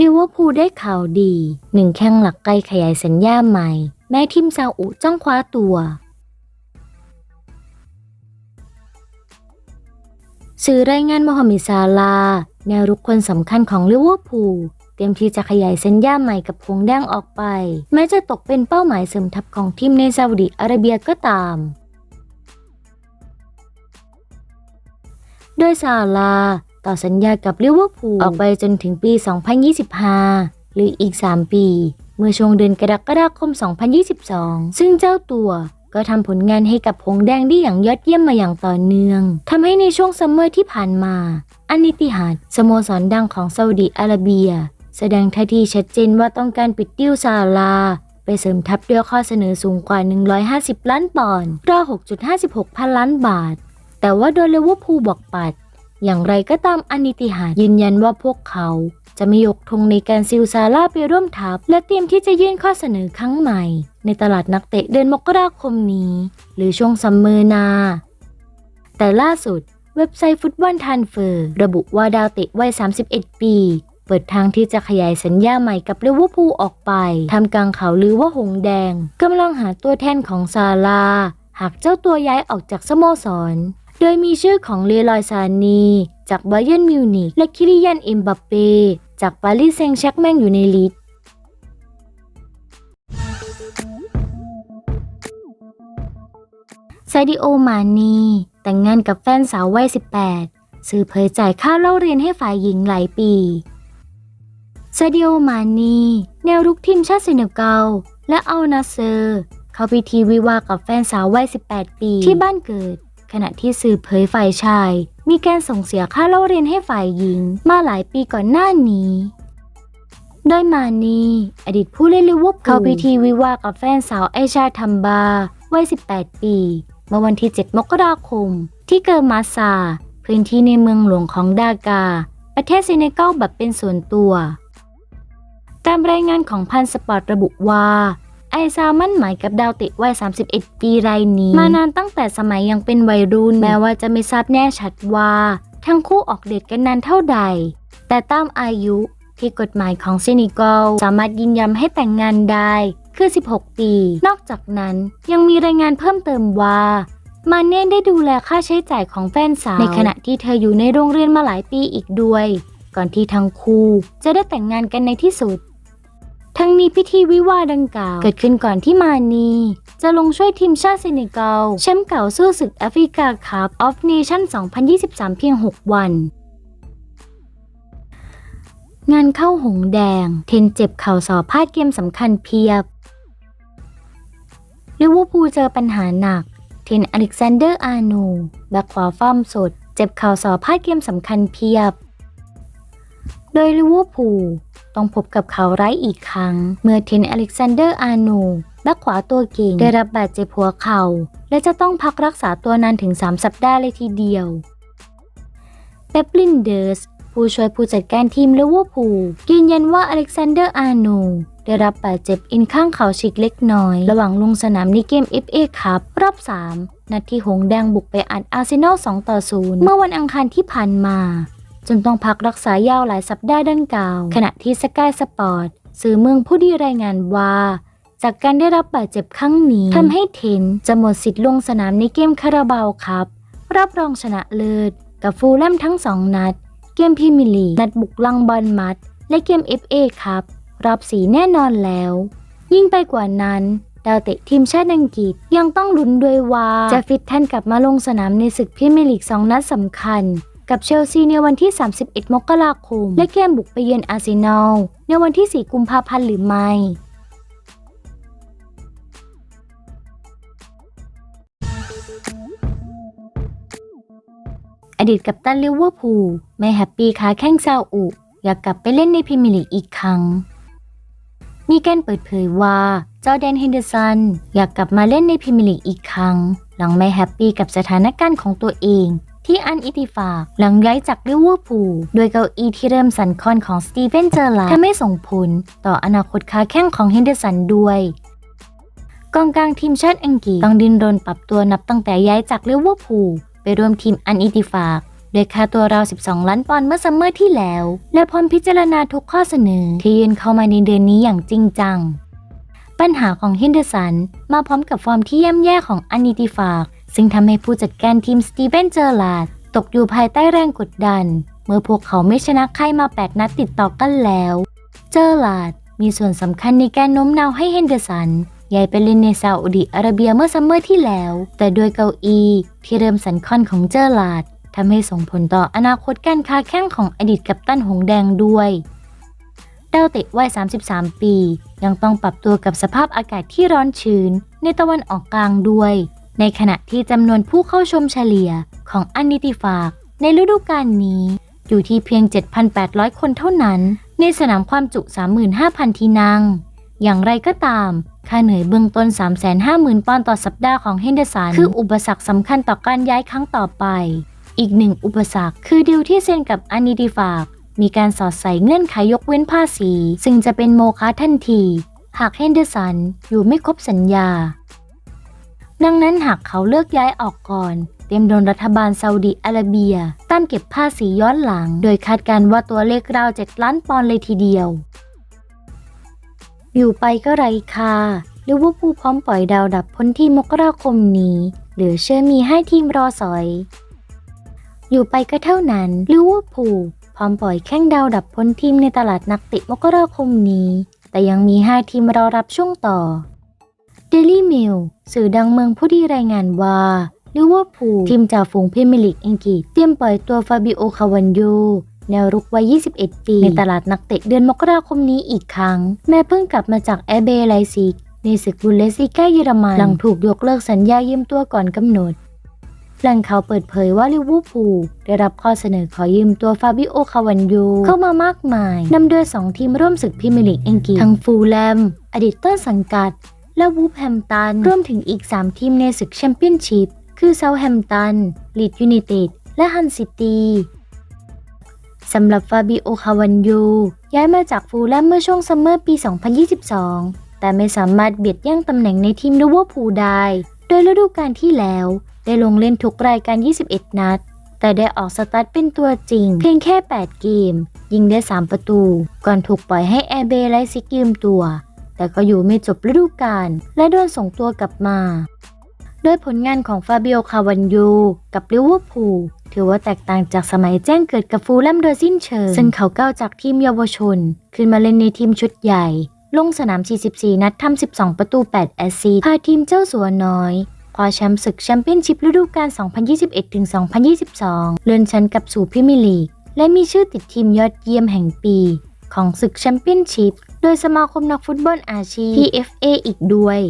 ลิเวอร์พูลได้ข่าวดีหนึ่งแข้งหลักใกล้ขยายสัญญาใหม่ แม้ทีมซาอุจ้องคว้าตัว สื่อรายงานโมฮัมหมัดซาลา แนวรุกคนสำคัญของลิเวอร์พูลเตรียมที่จะขยายสัญญาใหม่กับพงแดงออกไป แม้จะตกเป็นเป้าหมายเสริมทัพของทีมในซาอุดิอาระเบียก็ตาม โดยซาลา ต่อสัญญากับลิเวอร์พูลออกไปจนถึงปี 2025 หรืออีก 3 ปี เมื่อช่วงเดือนกรกฎาคม 2022 ซึ่งเจ้าตัวก็ทำผลงานให้กับหงแดงได้อย่างยอดเยี่ยมมาอย่างต่อเนื่องทำให้ในช่วงซัมเมอร์ที่ผ่านมา อันนิติฮัดสโมสรดังของซาอุดิอาระเบีย แสดงท่าทีชัดเจนว่าต้องการปิดดิ้วซาลาห์ไปเสริมทัพด้วยข้อเสนอสูงกว่า 150 ล้านปอนด์ราว6.56 พันล้านบาท แต่ว่าโดยลิเวอร์พูบอกปัด อย่างไรก็ตามอนิติหารยืนยันว่าพวกเขาจะไม่ยกธงในการซิลซาร่าไปร่วมทัพ และเตรียมที่จะยื่นข้อเสนอครั้งใหม่ ในตลาดนักเตะเดือนมกราคมนี้ หรือช่วงซัมเมอร์นา แต่ล่าสุดเว็บไซต์ฟุตบอลทันเฟอร์ระบุว่าดาวเตะวัย 31 ปี เปิดทางที่จะขยายสัญญาใหม่กับลิเวอร์พูลออกไปทำกลางข่าวลือว่าหงแดงกำลังหาตัวแทนของซาลาหากเจ้าตัวย้ายออกจากสโมสร ดยมีชื่อของเลลอยซานี จากบาเยิร์นมิวนิกและคิริยันเอ็มบัปเป้จากปารีสแซงต์แชร์กแมงอยู่ในลิสต์ซาดิโอมานีแต่งงานกับแฟนสาววัย 18สื่อเผยจ่ายค่าเล่าเรียนให้ฝ่ายหญิงหลายปีซาดิโอมานีแนวรุกทีมชาติเซเนกัลและอัลนาเซอร์ เขาพิธีวิวากับแฟนสาววัย 18 ปีที่บ้านเกิด ขณะที่สื่อเผยฝ่ายชาย มีการส่งเสียค่าเล่าเรียนให้ฝ่ายหญิง มาหลายปีก่อนหน้านี้ โดยมานีอดีตผู้เล่นลิเวอร์พูลเข้าพิธีวิวากับแฟนสาวไอชาทัมบาวัย 18 ปี เมื่อวันที่ 7 มกราคม ที่เกิร์มาซา พื้นที่ในเมืองหลวงของดากา ประเทศเซเนกัลแบบเป็นส่วนตัว ตามรายงานของพันสปอร์ตระบุว่า ไอซามั่นหมายกับดาวเตะวัย 31 ปีรายนี้ มานานตั้งแต่สมัยยังเป็นวัยรุ่น แม้ว่าจะไม่ทราบแน่ชัดว่า ทั้งคู่ออกเดทกันนานเท่าใด แต่ตามอายุที่กฎหมายของเซนิกอลสามารถยืนยันให้แต่งงานได้คือ 16 ปี นอกจากนั้นยังมีรายงานเพิ่มเติมว่ามาเน่ได้ดูแลค่าใช้จ่ายของแฟนสาว ในขณะที่เธออยู่ในโรงเรียนมาหลายปีอีกด้วย ก่อนที่ทั้งคู่จะได้แต่งงานกันในที่สุด ทั้งนี้พิธีวิวาดังกล่าว เกิดขึ้นก่อนที่มานี จะลงช่วยทีมชาติเซเนกัลแชมป์เก่าสู้ศึกแอฟริกาคัพออฟเนชั่น 2023 เพียง 6 วัน งานเข้าหงแดง เทนเจ็บเข่าสอบพลาดเกมสำคัญเพียบลิเวอร์พูลเจอปัญหาหนัก เทนอเล็กซานเดอร์อาร์โนแบ็คขวาฟ้อมสด เจ็บเข่าสอบพลาดเกมสำคัญเพียบ โดยลิเวอร์พูล ต้องพบกับเขาวร้ายอีกครั้ง เมื่อเทนอเล็กซานเดอร์อาโนแบ็คขวาตัวเก่งได้รับบาดเจ็บหัวเข่า และจะต้องพักรักษาตัวนานถึง 3 สัปดาห์เลยทีเดียวเปปลินเดอร์สผู้ช่วยผู้จัดการทีมเลเวอร์พูลยืนยันว่าอเล็กซานเดอร์อาโนได้รับบาดเจ็บอินข้างเข่าฉีกเล็กน้อย ระหว่างลงสนามในเกม FA คัพรอบ 3 นัดที่หงสแดงบุกไปอัดอาร์เซนอล 2 ต่อ 0 เมื่อวันอังคารที่ผ่านมา จนต้องพักรักษายาวหลายสัปดาห์ดังกล่าว ขณะที่สกายสปอร์ตสื่อเมืองผู้ดีรายงานว่า จากการได้รับบาดเจ็บครั้งนี้ทำให้เทนจะหมดสิทธิ์ลงสนามในเกมคาราบาวครับ รับรองชนะเลิศ กับฟูลแลมทั้งสองนัด เกมพรีเมียร์ลีนัดบุกลังบอลมัด และเกม FA ครับรอบสีแน่นอนแล้ว ยิ่งไปกว่านั้นดาวเตะทีมชาติอังกฤษยังต้องลุ้นด้วยว่า จะฟิตแทนกลับมาลงสนามในศึกพรีเมียร์ลีก 2 นัดสำคัญ กับเชลซีในวันที่ 31 มกราคม และเกมบุกไปเยือนอาร์เซนอลในวันที่ 4 กุมภาพันธ์หรือไม่อดีตกัปตันลิเวอร์พูลไม่แฮปปี้ขาแข้งซาอุ อยากกลับไปเล่นในพรีเมียร์ลีกอีกครั้ง มีการเปิดเผยว่าจอแดนเฮนเดอร์สันอยากกลับมาเล่นในพรีเมียร์ลีกอีกครั้ง หลังไม่แฮปปี้กับสถานการณ์ของตัวเอง ที่อันอิติฟากหลังย้ายจากลิเวอร์พูลโดยเก้าอี้ที่เริ่มสั่นคลอนของสตีเฟนเจอร์ลาทำให้ส่งผลต่ออนาคตขาแข้งของเฮนเดอร์สันด้วยกองกลางทีมชาติอังกฤษต้องดิ้นรนปรับตัวนับตั้งแต่ย้ายจากลิเวอร์พูลไปร่วมทีมอันอิติฟากโดยค่าตัวราว 12 ล้านปอนด์เมื่อซัมเมอร์ที่แล้ว และพร้อมพิจารณาทุกข้อเสนอที่ยื่นเข้ามาในเดือนนี้อย่างจริงจัง ปัญหาของเฮนเดอร์สันมาพร้อมกับฟอร์มที่ย่ำแย่ของอานิติฟาก ซึ่งทำให้ผู้จัดการทีมสตีเวนเจอร์ลาดตกอยู่ภายใต้แรงกดดัน เมื่อพวกเขาไม่ชนะใครมา 8 นัดติดต่อกันแล้ว เจอร์ลาดมีส่วนสำคัญในการโน้มน้าวให้เฮนเดอร์สันย้ายไปเล่นในซาอุดิอาระเบียเมื่อซัมเมอร์ที่แล้ว แต่โดยเก้าอี้ที่เริ่มสันคอนของเจอร์ลาดทำให้ส่งผลต่ออนาคตการค้าแข้งของอดีตกัปตันหงแดงด้วยดาวเตะวัย 33 ปี ยังต้องปรับตัวกับสภาพอากาศที่ร้อนชื้นในตะวันออกกลางด้วย ในขณะที่จำนวนผู้เข้าชมเฉลี่ยของอันนิติฟากในฤดูกาลนี้อยู่ที่เพียง 7,800 คนเท่านั้น ในสนามความจุ 35,000 ที่นั่ง อย่างไรก็ตาม ค่าเหนื่อยเบื้องต้น 350,000 ปอนด์ต่อสัปดาห์ของเฮนเดอร์สันคืออุปสรรคสำคัญต่อการย้ายครั้งต่อไป อีกหนึ่งอุปสรรคคือดีลที่เซ็นกับอานิติฟากมีการสอดใส่เงื่อนไขยกเว้นภาษี ซึ่งจะเป็นโมฆะทันที หากเฮนเดอร์สันอยู่ไม่ครบสัญญา ดังนั้นหากเขาเลือกย้ายออกก่อน เตรียมโดนรัฐบาลซาอุดิอาระเบียตามเก็บภาษีย้อนหลัง โดยคาดการณ์ว่าตัวเลขราว 7 ล้านปอนด์เลยทีเดียว อยู่ไปก็ไรค่าลิเวอร์พูลพร้อมปล่อยดาวดับพ้นที่มกราคมนี้ เหลือเชื่อมีให้ทีมรอสอย อยู่ไปก็เท่านั้นลิเวอร์พูลพร้อมปล่อยแข้งดาวดับพ้นทีมในตลาดนักเตะมกราคมนี้ แต่ยังมี 5 ทีมรอรับช่วงต่อ Daily Mail สื่อดังเมืองผู้ดีรายงานว่าลิเวอร์พูลทีมจ่าฝูงพรีเมียร์ลีกอังกฤษเตรียมปล่อยตัวฟาบิโอคาวันโยแนวรุกวัย 21 ปี ในตลาดนักเตะเดือนมกราคมนี้อีกครั้ง แม้เพิ่งกลับมาจากแอเบไลซิกในศึกบุนเลสลิก้าเยอรมันหลังถูกยกเลิกสัญญายืมตัวก่อนกำหนดแหล่งข่าวเปิดเผยว่าลิเวอร์พูลได้รับข้อเสนอขอยืมตัวฟาบิโอคาวันโยเข้ามามากมายนำโดย 2 ทีมร่วมศึกพรีเมียร์ลีกอังกฤษทั้งฟูลแลม อดีตต้นสังกัด และวูฟแฮมตันรวมถึงอีก 3 ทีมในศึกแชมเปี้ยนชิพ คือเซาแฮมตันลีดยูไนเต็ด และฮันซิตี้สำหรับฟาบิโอคาวันโยย้ายมาจากฟูลแลมเมื่อช่วงซัมเมอร์ปี 2022 แต่ไม่สามารถเบียดแย่งตำแหน่งในทีมลิเวอร์พูลได้ โดยฤดูกาลที่แล้ว ได้ลงเล่นทุกรายการ 21 นัด แต่ได้ออกสตาร์ทเป็นตัวจริง เพียงแค่ 8 เกม ยิงได้ 3 ประตู ก่อนถูกปล่อยให้แอร์เบไลซิกยืมตัว แต่ก็อยู่ไม่จบฤดูกาลและโดนส่งตัวกลับมาโดยผลงานของฟาเบิโอคาวันโยกับลิเวอร์พูลถือว่าแตกต่างจากสมัยแจ้งเกิดกับฟูลแลมโดยสิ้นเชิง ซึ่งเขาก้าวจากทีมเยาวชน ขึ้นมาเล่นในทีมชุดใหญ่ ลงสนาม 44 นัดทำ 12 ประตู 8 แอสซิสต์พาทีมเจ้าสัวน้อยคว้าแชมป์ศึกแชมเปี้ยนชิพฤดูกาล 2021-2022 เลื่อนชั้นกลับสู่พรีเมียร์ลีก และมีชื่อติดทีมยอดเยี่ยมแห่งปี ของศึกแชมเปี้ยนชิพ โดยสมาคมนักฟุตบอลอาชีพ PFA อีกด้วย